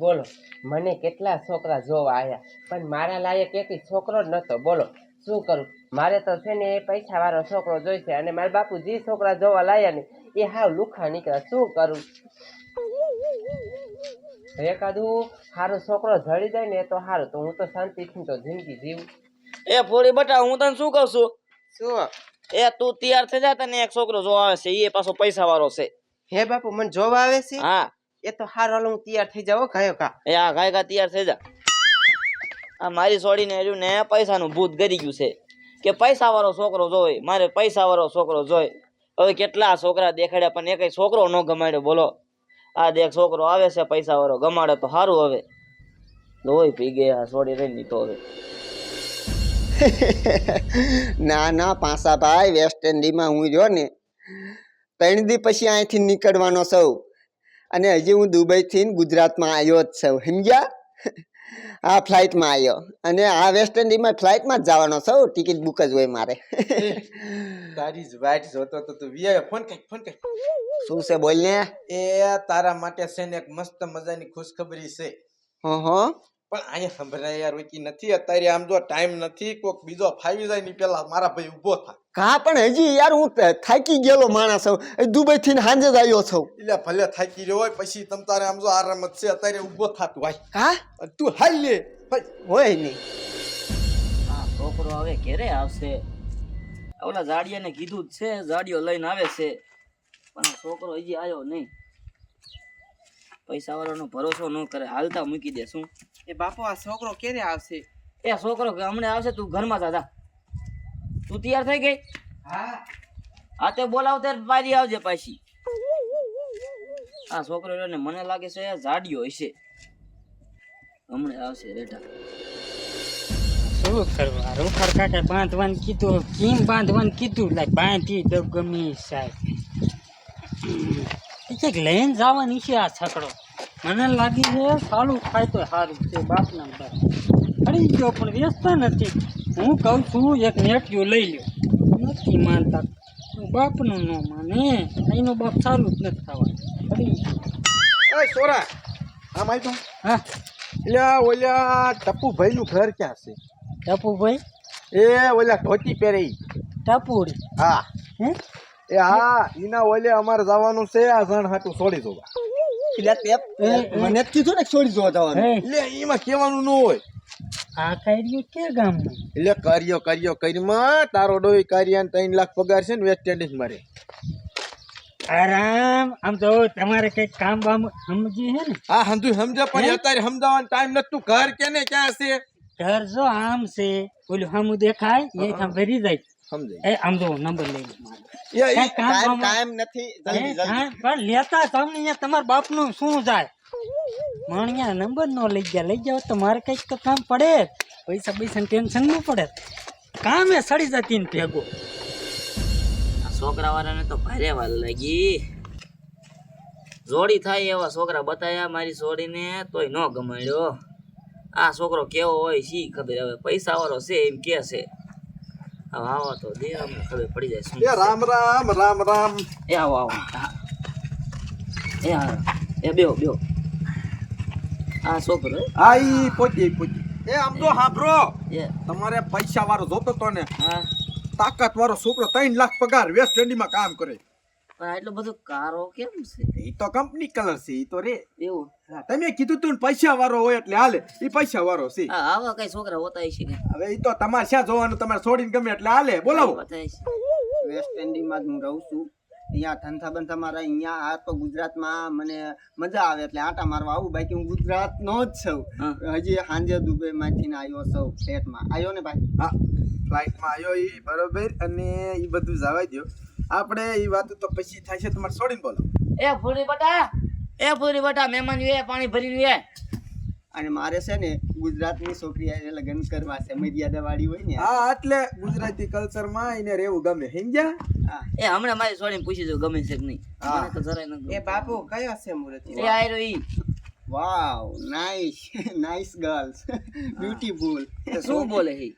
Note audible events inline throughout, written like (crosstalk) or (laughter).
બોલો મને કેટલા છોકરા જોવા આવ્યા પણ મારા લાયક એક છોકરો જ નહોતો બોલો શું કરું? મારે તો છે ને એ પૈસાવાળો છોકરો જોઈશે અને મારા બાપુ જે છોકરા જોવા લાયા ને એ હાવ લુખા નીકળ્યા. શું કરું? એકાદું સારો છોકરો જડી જાય ને એ તો સારું તો હું તો શાંતિથી તો જિંદગી જીવું. એ ફોડી બટા હું તને શું કહું છું? શું? એ તું તૈયાર થઈ જા તને એક છોકરો જોવા આવે છે એ પાછો પૈસા વાળો છે. હે બાપુ મને જોવા આવે છે? હા. એ તો હારો હાલ હું તૈયાર થઈ જાવ કાયો કા એ આ કાય કા તૈયાર થઈ જા. આ મારી સોડીને રહ્યું ને પૈસાનું ભૂત ગરી ગયું છે. કે પૈસા વાળો છોકરો જોઈ મારે પૈસા વાળો છોકરો જોઈ. હવે કેટલા છોકરા દેખાડ્યા પણ એક છોકરો ન ગમાડ્યો બોલો. આ દેખ છોકરો આવે છે પૈસા વાળો ગમાડે તો સારું હવે. લોહી પી ગયા છોડી રહી ની તો હવે. (laughs) ના ના પાસા ભાઈ વેસ્ટ ઇન્ડીમાં હું જો ને. ત્રણ દી પછી અહીંથી નીકળવાનો સૌ અને હજી હું દુબઈથી ગુજરાતમાં આવ્યો જ છું. સમજ્યા? (laughs) આ ફ્લાઇટમાં આવ્યો અને આ વેસ્ટ ઇન્ડિઝમાં ફ્લાઇટમાં જ જવાનો સૌ ટિકિટ બુક જ હોય મારે. તારી જ વાટ જોતો તો તું વીઆઈ ફોન કઈ ફોન કઈ શું છે બોલ ને એ તારા માટે છે ને એક મસ્ત મજાની ખુશખબરી છે. હ હં પણ અહીંયા સંભળાય યાર વકી નથી. અત્યારે આમ જો ટાઈમ નથી કોક બીજો ફાવી જાય ની પેલા મારા ભાઈ ઊભો થાય. કા પણ હજી યાર હું થ- થાકી ગયેલો માણસ છું. દુબઈથી ને સાંજે જ આવ્યો છું. એટલે ભલે થાકી રહ્યો હોય પછી તમ તારે આમ જો આરામ જ છે અત્યારે ઊભો થાતું ભાઈ કા તું હાલ લે. હોય નહીં. હા છોકરો હવે ઘેરે આવશે. ઓલા જાડિયાને કીધું જ છે જાડિયો લઈને આવે છે. પણ આ છોકરો હજી આવ્યો નહીં. પૈસા વાળાનો ભરોસો ન કરે. હાલતા મૂકી દે શું? એ બાપુ આ છોકરો ક્યારે આવશે? એ છોકરો કે હમણાં આવશે તું ઘરમાં જા જા. તું તૈયાર થઈ ગઈ? હા. હા તે બોલાવ ત્યારે પાછી આવજે પાછી. આ છોકરો એને ને મને લાગે છે જાડિયો હશે. હમણાં આવશે રેટા શું કરવા? રોકડ કાંઠે બાંધવાનું કીધું. કેમ બાંધવાનું કીધું? like બાંધી દઉં ગમે સાહેબ. એ લઈને જવાની છે આ છકડો? મને લાગી છે સારું ખાય તો સારું છે બાપના બાપ. ખરી ગયો પણ વ્યસ્ત નથી. હું કહું છું એક નેટિયું લઈ લ્યો. નથી માનતા. બાપનું ન માને. અહીંનો બાપ સારું જ નથી ખાવા ખરી સોરા હા માય તો હા. એટલે ઓલા ટપુભાઈનું ઘર ક્યાં છે? ટપુભાઈ એ ઓલા ધોતી પહેરે. ટપુડી? હા. હે? એ હા એના ઓલે અમારે જવાનું છે આ જણ હાટું છોડી દો એટલે તે મને જ કીધું ને છોડી જવાનું. હે. એટલે એમાં કેવાનું ન હોય. આ કર્યું કે ગામનું એટલે કર્યો કર્યો કરીમાં તારો ડોઈ કર્યા ત્રણ લાખ પગાર છે ને વેસ્ટ ઇન્ડિઝ મારે. આરામ. આમ તો તમારે કઈ કામ બામ સમજી હે ને? હા સમજુ સમજો પણ અત્યારે સમજાવવાનો ટાઈમ નથી. તું ઘર કે ને ક્યાં છે? ઘર જો આમ છે. ઓલું સામું દેખાય એ કામ ભરી જાય. સમજે એ આમ જો નંબર લઈ લો. ટાઈમ ટાઈમ નથી જલ્દી જલ્દી. પણ લેતા તમને અહીંયા તમારા બાપનું શું જાય? મણિયા નંબર નો લઈ ગયા. લઈ જાવ તો મારે કંઈક તો કામ પડે. પૈસા પૈસા ટેન્શન ન પડે. કામે સડી જતી ને ભેગો. આ છોકરા વાળાને તો ભારે વાર લાગી. જોડી થાય એવા છોકરા બતાયા મારી છોડીને તોય ન ગમાડ્યો. આ છોકરો કેવો હોય શી ખબર? હવે પૈસા વાળો છે એમ કે છે. આવો તો દે ખબર પડી જાય શું રામ રામ રામ રામ. એ આવો આવો. એ એ બેહો બેહો. આ છોકરો? હા? ઈ પોચી પોચી એ આમ તો એ. તમારે પૈસા વાળો જોતો તો ને હા. તાકાત વાળો છોકરો ત્રણ લાખ પગાર વેસ્ટ ઇન્ડિઝમાં કામ કરે. પણ આટલો બધો કારો કેમ છે? એ તો કંપની કલર છે એ તો રે. એવું? હા, તમે કીધું તું ને પૈસા વાળો હોય એટલે હાલે. એ પૈસા વાળો છે. હા આવા કઈ છોકરા હોતા છે કે? હવે એ તો તમારે શા જોવાનું તમારે છોડીને ગમે એટલે હાલે. બોલાવો. વેસ્ટ ઇન્ડિઝમાં જ હું રહું છું. અહીંયા ધંધા બંધા મારા અહીંયા આ તો ગુજરાતમાં મને મજા આવે એટલે આટા મારવા આવું. બાકી હું ગુજરાતનો જ છું. હજી સાંજે દુબઈમાંથી ને આવ્યો છું ફ્લેટમાં. આવ્યો ને ભાઈ? હા ફ્લાઇટમાં આવ્યો એ બરોબર. અને એ બધું જવા દો આપણે એ વાત તો પછી થાય છે તમારે છોડીને બોલો. એ ફૂરી બટા એ ફૂરી બટા મહેમાન એ પાણી ભરી વે અને મારે છે ને ગુજરાતની છોકરી હારે લગ્ન કરવા છે મર્યાદા વાળી હોય ને. હા એટલે ગુજરાતી કલ્ચરમાં એને રહેવું ગમે સમજ્યા? એ હમણાં મારી છોડીને પૂછી જો ગમે છે કે નહીં. મને તો જરાય ન એ બાપુ કયો છે મુરત? એ આયરો ઈ. Wow nice nice girls beautiful શું બોલે હે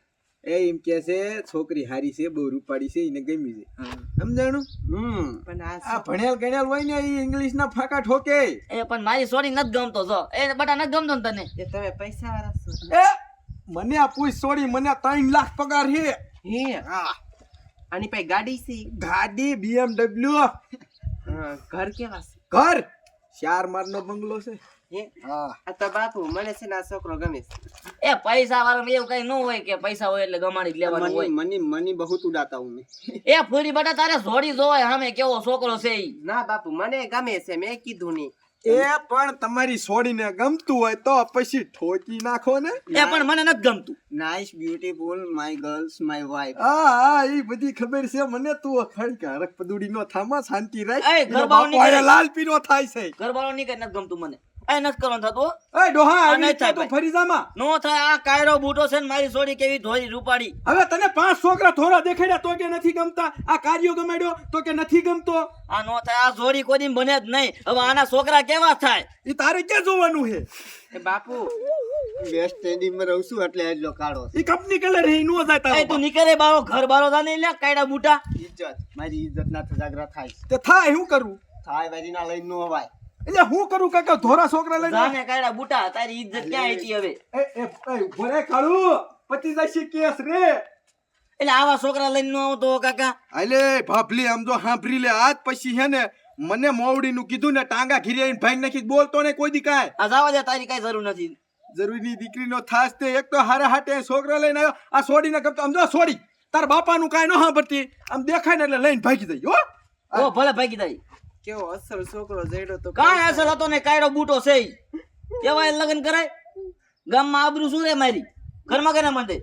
એ એમ કે છે છોકરી હારી છે બહુ રૂપાળી છે એને ગમી છે. સમજાણું? હમ. પણ આ ભણેલ ગણેલ હોય ને એ ઇંગ્લિશ ના ફાકા ઠોકે. એ પણ મારી સોરી નથી ગમતો જો. એ બટા નથી ગમતો ને તને. એ તમે પૈસા વાળા છો. એ મને આ પૂછ સોરી મને ત્રણ લાખ પગાર છે. હે? હા. આની પાસે ગાડી છે? ગાડી બીએમડબલ્યુ હા, ઘર કેવા છે? ઘર? ચાર માર નો બંગલો છે. હે હા બાપુ મને છે ને છોકરો ગમે એ પૈસા વાળા એવું કઈ ન હોય કે પૈસા હોય એટલે ગમાડી લેવાનું હોય. મની મની બહુત ઉડાતા હું એ ફૂરી બટા તારે જોડી જોવાય સામે કેવો છોકરો છે ઈ. ના બાપુ મને ગમે છે મેં કીધું નહીં. એ પણ તમારી છોડીને ગમતું હોય તો પછી ઠોકી નાખો ને. એ પણ મને નથી ગમતું. Nice beautiful my girls my wife હા હા એ બધી ખબર છે. મને તું ખડકે હરક પદુડી નો થામા શાંતિ રાખ. એ, નીકળે. લાલ પીરો થાય છે. ઘરવાળો ની કઈ નથી ગમતું મને. એ નથી કરવાનું થતું એ ડોહા આ આવી નહીં રીતે થાય તું ભાઈ. ફરી જામાં નો થાય આ કાયરો બૂટો છે ને મારી સોડી કેવી ધોરી રૂપાડી. હવે તને પાંચ છોકરા થોડા દેખાડ્યા તો કે નથી ગમતા? આ કાર્યો ગમાડ્યો તો કે નથી ગમતો? આ નો થાય આ જોડી કોઈ બને જ નહીં. હવે આના છોકરા કેવા થાય? એ તારે ક્યાં જોવાનું છે? એ બાપુ વેસ્ટ ઇન્ડિઝમાં રહું છું એટલે એટલો એ કંપની કલર એ નો જાય એ તારો તું નીકળે બારો ઘર બારો જા ને લે કાયડા બૂટા ઇજ્જત મારી ઇજ્જત ના જાગરા થાય. તે થાય શું કરું? થાય વારી ના લઈ નો અવાય. એટલે હું કરું કાકા? ધોરા છોકરા લઈને? જાને કાયડા બૂટા તારી ઇજ્જત ક્યાં હતી હવે? એ એ ભરે કાળુ પતિ જશે કેસ રે. એટલે આવા છોકરા લઈને નો આવતો કાકા. અલે ભાભલી આમ જો હાંભરી લે. આજ પછી હે ને મને મોવડી નું કીધું ને ટાંગા ઘીરી ભાઈ નાખી બોલતો ને કોઈ દી કાય આ જાવા દે તારી કઈ જરૂર નથી. જરૂરી દીકરીનો થાસ તે એક તો હારે હાટે છોકરા લઈને આવ્યો. આ છોડીને ગમતો આમ જો છોડી તાર બાપાનું કાંઈ ન સાંભળતી. આમ દેખાય ને એટલે લઈને ભાગી જઈ હો. ઓ ભલે ભાગી તારી કેવો અસલ છોકરો જડ્યો તો કાંઈ અસર હતો ને કાયડો બૂટો છે. કેવાય લગ્ન કરાય? ગામમાં આબરૂ શું રે મારી? ઘરમાં કેના મને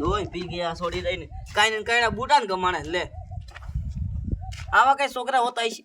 લોહી પી ગયા છોડી દઈને. કાંઈ ને કાયડા બૂટા ને ગમાણે લે. આવા કઈ છોકરા હોતા હશે?